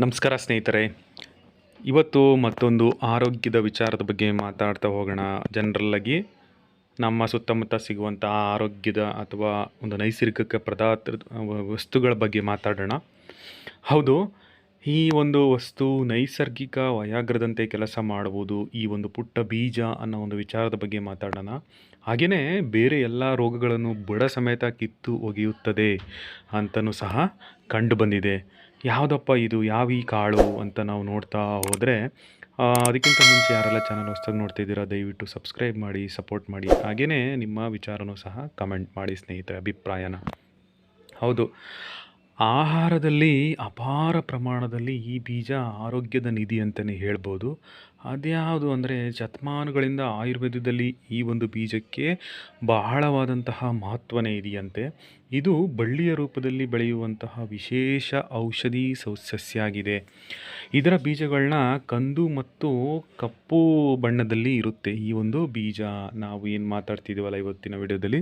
ನಮಸ್ಕಾರ ಸ್ನೇಹಿತರೆ. ಇವತ್ತು ಮತ್ತೊಂದು ಆರೋಗ್ಯದ ವಿಚಾರದ ಬಗ್ಗೆ ಮಾತಾಡ್ತಾ ಹೋಗೋಣ. ಜನರಲ್ಲಾಗಿ ನಮ್ಮ ಸುತ್ತಮುತ್ತ ಸಿಗುವಂಥ ಆರೋಗ್ಯದ ಅಥವಾ ಒಂದು ನೈಸರ್ಗಿಕ ಪದಾರ್ಥ, ವಸ್ತುಗಳ ಬಗ್ಗೆ ಮಾತಾಡೋಣ. ಹೌದು, ಈ ಒಂದು ವಸ್ತು ನೈಸರ್ಗಿಕ ವಯಾಗ್ರದಂತೆ ಕೆಲಸ ಮಾಡುವುದು ಈ ಒಂದು ಪುಟ್ಟ ಬೀಜ ಅನ್ನೋ ಒಂದು ವಿಚಾರದ ಬಗ್ಗೆ ಮಾತಾಡೋಣ. ಹಾಗೆಯೇ ಬೇರೆ ಎಲ್ಲ ರೋಗಗಳನ್ನು ಬುಡ ಸಮೇತ ಕಿತ್ತು ಒಗೆಯುತ್ತದೆ ಅಂತಲೂ ಸಹ ಕಂಡು ಬಂದಿದೆ. ಯಾವುದಪ್ಪ ಇದು? ಯಾವ ಈ ಕಾಳು ಅಂತ ನಾವು ನೋಡ್ತಾ ಹೋದರೆ ಅದಕ್ಕಿಂತ ಮುಂಚೆ ಯಾರೆಲ್ಲ ಚಾನಲ್ ಹೊಸ್ದಾಗಿ ನೋಡ್ತಿದ್ದೀರಾ, ದಯವಿಟ್ಟು ಸಬ್ಸ್ಕ್ರೈಬ್ ಮಾಡಿ ಸಪೋರ್ಟ್ ಮಾಡಿ. ಹಾಗೆಯೇ ನಿಮ್ಮ ವಿಚಾರನೂ ಸಹ ಕಮೆಂಟ್ ಮಾಡಿ ಸ್ನೇಹಿತರೆ, ಅಭಿಪ್ರಾಯನ. ಹೌದು. ಆಹಾರದಲ್ಲಿ ಅಪಾರ ಪ್ರಮಾಣದಲ್ಲಿ ಈ ಬೀಜ ಆರೋಗ್ಯದ ನಿಧಿ ಅಂತಲೇ ಹೇಳ್ಬೋದು. ಅದ್ಯಾವುದು ಅಂದರೆ ಶತಮಾನಗಳಿಂದ ಆಯುರ್ವೇದದಲ್ಲಿ ಈ ಒಂದು ಬೀಜಕ್ಕೆ ಬಹಳವಾದಂತಹ ಮಹತ್ವನೇ ಇದೆಯಂತೆ. ಇದು ಬಳ್ಳಿಯ ರೂಪದಲ್ಲಿ ಬೆಳೆಯುವಂತಹ ವಿಶೇಷ ಔಷಧಿ ಸಸ್ಯ ಆಗಿದೆ ಇದರ ಬೀಜಗಳನ್ನ ಕಂದು ಮತ್ತು ಕಪ್ಪು ಬಣ್ಣದಲ್ಲಿ ಇರುತ್ತೆ. ಈ ಒಂದು ಬೀಜ ನಾವು ಏನು ಮಾತಾಡ್ತಿದ್ದೀವಲ್ಲ ಇವತ್ತಿನ ವಿಡಿಯೋದಲ್ಲಿ?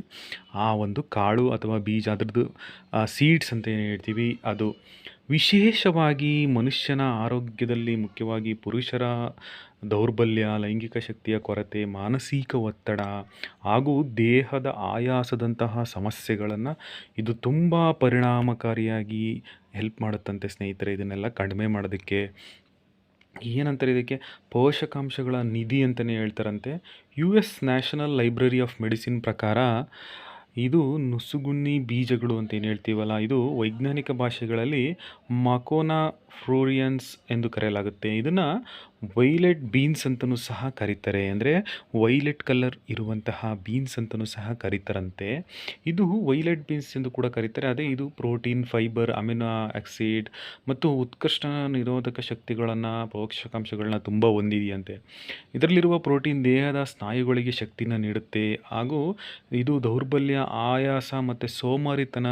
ಆ ಒಂದು ಕಾಳು ಅಥವಾ ಬೀಜ ಅದರದ್ದು ಸೀಡ್ಸ್ ಅಂತ ಏನು ಹೇಳ್ತೀವಿ? ಅದು ವಿಶೇಷವಾಗಿ ಮನುಷ್ಯನ ಆರೋಗ್ಯದಲ್ಲಿ ಮುಖ್ಯವಾಗಿ ಪುರುಷರ ದೌರ್ಬಲ್ಯ, ಲೈಂಗಿಕ ಶಕ್ತಿಯ ಕೊರತೆ, ಮಾನಸಿಕ ಒತ್ತಡ ಹಾಗೂ ದೇಹದ ಆಯಾಸದಂತಹ ಸಮಸ್ಯೆಗಳನ್ನು ಇದು ತುಂಬ ಪರಿಣಾಮಕಾರಿಯಾಗಿ ಹೆಲ್ಪ್ ಮಾಡುತ್ತಂತೆ ಸ್ನೇಹಿತರೆ. ಇದನ್ನೆಲ್ಲ ಕಡಿಮೆ ಮಾಡೋದಕ್ಕೆ ಏನಂತಾರೆ ಇದಕ್ಕೆ? ಪೋಷಕಾಂಶಗಳ ನಿಧಿ ಅಂತಲೇ ಹೇಳ್ತಾರಂತೆ. U S national library of medicine ಪ್ರಕಾರ ಇದು ನುಸುಗುನ್ನಿ ಬೀಜಗಳು ಅಂತ ಏನು ಹೇಳ್ತೀವಲ್ಲ ಇದು ವೈಜ್ಞಾನಿಕ ಭಾಷೆಗಳಲ್ಲಿ ಮಕೋನಾ ಫ್ರೂರಿಯನ್ಸ್ ಎಂದು ಕರೆಯಲಾಗುತ್ತೆ. ಇದನ್ನು ವೈಲೆಟ್ ಬೀನ್ಸ್ ಅಂತಲೂ ಸಹ ಕರೀತಾರೆ. ಅಂದರೆ ವೈಲೆಟ್ ಕಲರ್ ಇರುವಂತಹ ಬೀನ್ಸ್ ಅಂತಲೂ ಸಹ ಕರೀತಾರಂತೆ. ಇದು ವೈಲೆಟ್ ಬೀನ್ಸ್ ಎಂದು ಕೂಡ ಕರೀತಾರೆ. ಅದೇ ಇದು ಪ್ರೋಟೀನ್, ಫೈಬರ್, ಅಮಿನೋ ಆಕ್ಸಿಡ್ ಮತ್ತು ಉತ್ಕೃಷ್ಟ ನಿರೋಧಕ ಶಕ್ತಿಗಳನ್ನು, ಪೋಷಕಾಂಶಗಳನ್ನ ತುಂಬ ಹೊಂದಿದೆಯಂತೆ. ಇದರಲ್ಲಿರುವ ಪ್ರೋಟೀನ್ ದೇಹದ ಸ್ನಾಯುಗಳಿಗೆ ಶಕ್ತಿನ ನೀಡುತ್ತೆ. ಹಾಗೂ ಇದು ದೌರ್ಬಲ್ಯ, ಆಯಾಸ ಮತ್ತು ಸೋಮಾರಿತನ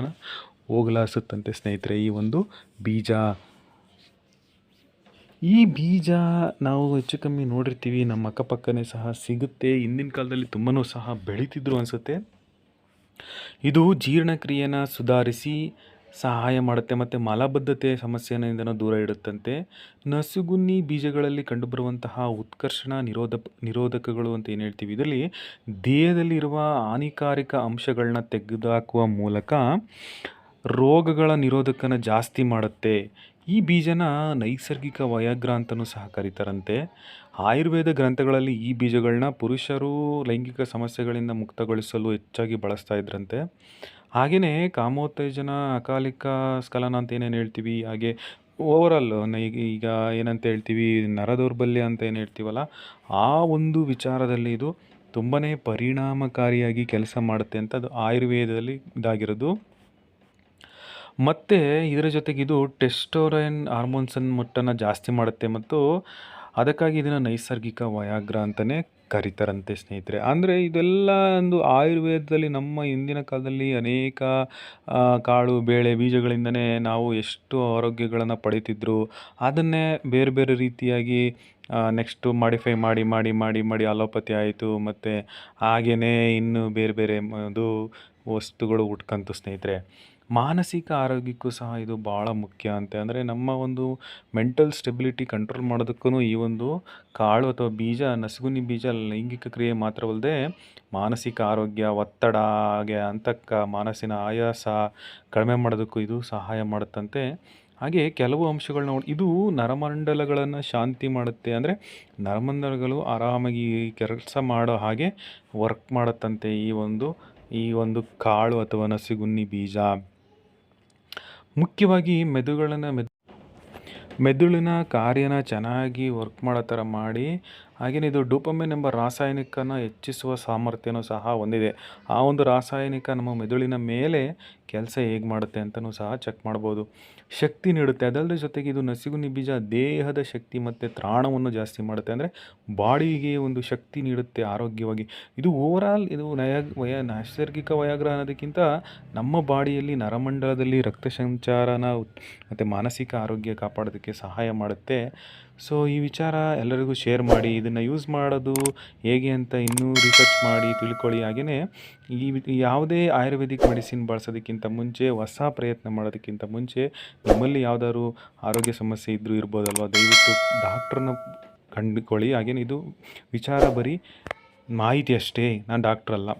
ಹೋಗಲಾಸುತ್ತಂತೆ ಸ್ನೇಹಿತರೆ. ಈ ಒಂದು ಬೀಜ ಈ ಬೀಜ ನಾವು ಹೆಚ್ಚು ಕಮ್ಮಿ ನೋಡಿರ್ತೀವಿ, ನಮ್ಮ ಅಕ್ಕಪಕ್ಕನೇ ಸಹ ಸಿಗುತ್ತೆ. ಹಿಂದಿನ ಕಾಲದಲ್ಲಿ ತುಂಬಾ ಸಹ ಬೆಳೀತಿದ್ರು ಅನಿಸುತ್ತೆ. ಇದು ಜೀರ್ಣಕ್ರಿಯೆನ ಸುಧಾರಿಸಿ ಸಹಾಯ ಮಾಡುತ್ತೆ ಮತ್ತು ಮಲಬದ್ಧತೆ ಸಮಸ್ಯೆಯಿಂದ ದೂರ ಇಡುತ್ತಂತೆ. ನಸುಗುನ್ನಿ ಬೀಜಗಳಲ್ಲಿ ಕಂಡುಬರುವಂತಹ ಉತ್ಕರ್ಷಣ ನಿರೋಧ, ನಿರೋಧಕಗಳು ಅಂತ ಏನು ಹೇಳ್ತೀವಿ? ಇದರಲ್ಲಿ ದೇಹದಲ್ಲಿರುವ ಹಾನಿಕಾರಕ ಅಂಶಗಳನ್ನ ತೆಗೆದುಹಾಕುವ ಮೂಲಕ ರೋಗಗಳ ನಿರೋಧಕನ ಜಾಸ್ತಿ ಮಾಡುತ್ತೆ. ಈ ಬೀಜನ ನೈಸರ್ಗಿಕ ವಯಾಗ್ರ ಅಂತಲೂ ಸಹ ಕರೀತಾರಂತೆ. ಆಯುರ್ವೇದ ಗ್ರಂಥಗಳಲ್ಲಿ ಈ ಬೀಜಗಳನ್ನ ಪುರುಷರು ಲೈಂಗಿಕ ಸಮಸ್ಯೆಗಳಿಂದ ಮುಕ್ತಗೊಳಿಸಲು ಹೆಚ್ಚಾಗಿ ಬಳಸ್ತಾ ಇದ್ರಂತೆ. ಹಾಗೆಯೇ ಕಾಮೋತ್ತೇಜನ ಅಕಾಲಿಕ ಸ್ಖಲನ ಅಂತ ಏನೇನು ಹೇಳ್ತೀವಿ? ಹಾಗೆ ಓವರಾಲ್ ಈಗ ಏನಂತ ಹೇಳ್ತೀವಿ? ನರ ದೌರ್ಬಲ್ಯ ಅಂತ ಏನು ಹೇಳ್ತೀವಲ್ಲ? ಆ ಒಂದು ವಿಚಾರದಲ್ಲಿ ಇದು ತುಂಬಾ ಪರಿಣಾಮಕಾರಿಯಾಗಿ ಕೆಲಸ ಮಾಡುತ್ತೆ ಅಂತ ಅದು ಆಯುರ್ವೇದದಲ್ಲಿ ಇದಾಗಿರೋದು. ಮತ್ತು ಇದರ ಜೊತೆಗೆ ಇದು ಟೆಸ್ಟೋರೈನ್ ಹಾರ್ಮೋನ್ಸನ್ ಮಟ್ಟನ ಜಾಸ್ತಿ ಮಾಡುತ್ತೆ ಮತ್ತು ಅದಕ್ಕಾಗಿ ಇದನ್ನು ನೈಸರ್ಗಿಕ ವಯಾಗ್ರ ಅಂತಲೇ ಕರೀತಾರಂತೆ ಸ್ನೇಹಿತರೆ. ಅಂದರೆ ಇದೆಲ್ಲ ಒಂದು ಆಯುರ್ವೇದದಲ್ಲಿ ನಮ್ಮ ಹಿಂದಿನ ಕಾಲದಲ್ಲಿ ಅನೇಕ ಕಾಳು, ಬೇಳೆ ಬೀಜಗಳಿಂದನೇ ನಾವು ಎಷ್ಟು ಆರೋಗ್ಯಗಳನ್ನು ಪಡೀತಿದ್ರು, ಅದನ್ನೇ ಬೇರೆ ಬೇರೆ ರೀತಿಯಾಗಿ ನೆಕ್ಸ್ಟು ಮಾಡಿಫೈ ಮಾಡಿ ಮಾಡಿ ಮಾಡಿ ಮಾಡಿ ಅಲೋಪತಿ ಆಯಿತು. ಮತ್ತು ಹಾಗೆಯೇ ಇನ್ನು ಬೇರೆ ಬೇರೆ ಅದು ವಸ್ತುಗಳು ಹುಟ್ಕಂತು ಸ್ನೇಹಿತರೆ. ಮಾನಸಿಕ ಆರೋಗ್ಯಕ್ಕೂ ಸಹ ಇದು ಭಾಳ ಮುಖ್ಯ ಅಂತೆ. ಅಂದರೆ ನಮ್ಮ ಒಂದು ಮೆಂಟಲ್ ಸ್ಟೆಬಿಲಿಟಿ ಕಂಟ್ರೋಲ್ ಮಾಡೋದಕ್ಕೂ ಈ ಒಂದು ಕಾಳು ಅಥವಾ ಬೀಜ ನಸುಗುನಿ ಬೀಜ ಲೈಂಗಿಕ ಕ್ರಿಯೆ ಮಾತ್ರವಲ್ಲದೆ ಮಾನಸಿಕ ಆರೋಗ್ಯ, ಒತ್ತಡ, ಹಾಗೆ ಅಂತಕ್ಕ ಮಾನಸಿನ ಆಯಾಸ ಕಡಿಮೆ ಮಾಡೋದಕ್ಕೂ ಇದು ಸಹಾಯ ಮಾಡುತ್ತಂತೆ. ಹಾಗೆ ಕೆಲವು ಅಂಶಗಳನ್ನ ನೋಡಿ, ಇದು ನರಮಂಡಲಗಳನ್ನು ಶಾಂತಿ ಮಾಡುತ್ತೆ. ಅಂದರೆ ನರಮಂಡಲಗಳು ಆರಾಮಾಗಿ ಕೆಲಸ ಮಾಡೋ ಹಾಗೆ ವರ್ಕ್ ಮಾಡುತ್ತಂತೆ ಈ ಒಂದು ಈ ಒಂದು ಕಾಳು ಅಥವಾ ನಸಿಗುನ್ನಿ ಬೀಜ, ಮುಖ್ಯವಾಗಿ ಮೆದುಗಳನ್ನು ಮೆದ್, ಮೆದುಳಿನ ಕಾರ್ಯನ ಚೆನ್ನಾಗಿ ವರ್ಕ್ ಮಾಡೋ ಥರ ಮಾಡಿ ಹಾಗೆಯೇ ಇದು ಡೋಪಮಿನ್ ಎಂಬ ರಾಸಾಯನಿಕನ ಹೆಚ್ಚಿಸುವ ಸಾಮರ್ಥ್ಯನೂ ಸಹ ಹೊಂದಿದೆ. ಆ ಒಂದು ರಾಸಾಯನಿಕ ನಮ್ಮ ಮೆದುಳಿನ ಮೇಲೆ ಕೆಲಸ ಹೇಗೆ ಮಾಡುತ್ತೆ ಅಂತಲೂ ಸಹ ಚೆಕ್ ಮಾಡ್ಬೋದು. ಶಕ್ತಿ ನೀಡುತ್ತೆ. ಅದಲ್ಲದೆ ಜೊತೆಗೆ ಇದು ನಸಿಗುನಿ ಬೀಜ ದೇಹದ ಶಕ್ತಿ ಮತ್ತು ತ್ರಾಣವನ್ನು ಜಾಸ್ತಿ ಮಾಡುತ್ತೆ. ಅಂದರೆ ಬಾಡಿಗೆ ಒಂದು ಶಕ್ತಿ ನೀಡುತ್ತೆ ಆರೋಗ್ಯವಾಗಿ. ಇದು ಓವರಾಲ್ ಇದು ನಯ, ವಯ, ನೈಸರ್ಗಿಕ ವಯಾಗ್ರಹ ಅನ್ನೋದಕ್ಕಿಂತ ನಮ್ಮ ಬಾಡಿಯಲ್ಲಿ ನರಮಂಡಲದಲ್ಲಿ ರಕ್ತ ಸಂಚಾರನ ಮತ್ತು ಮಾನಸಿಕ ಆರೋಗ್ಯ ಕಾಪಾಡೋದಕ್ಕೆ ಸಹಾಯ ಮಾಡುತ್ತೆ. ಸೊ ಈ ವಿಚಾರ ಎಲ್ಲರಿಗೂ ಶೇರ್ ಮಾಡಿ ಇದು ಇದನ್ನು ಯೂಸ್ ಮಾಡೋದು ಹೇಗೆ ಅಂತ ಇನ್ನೂ ರಿಸರ್ಚ್ ಮಾಡಿ ತಿಳ್ಕೊಳ್ಳಿ. ಹಾಗೆಯೇ ಈ ಯಾವುದೇ ಆಯುರ್ವೇದಿಕ್ ಮೆಡಿಸಿನ್ ಬಳಸೋದಕ್ಕಿಂತ ಮುಂಚೆ, ಹೊಸ ಪ್ರಯತ್ನ ಮಾಡೋದಕ್ಕಿಂತ ಮುಂಚೆ, ನಿಮ್ಮಲ್ಲಿ ಯಾವ್ದಾದ್ರು ಆರೋಗ್ಯ ಸಮಸ್ಯೆ ಇದ್ದರೂ ಇರ್ಬೋದಲ್ವ? ದಯವಿಟ್ಟು ಡಾಕ್ಟ್ರನ್ನ ಕಂಡುಕೊಳ್ಳಿ. ಹಾಗೇನೆ ಇದು ವಿಚಾರ ಬರೀ ಮಾಹಿತಿ ಅಷ್ಟೇ. ನಾನು ಡಾಕ್ಟ್ರಲ್ಲ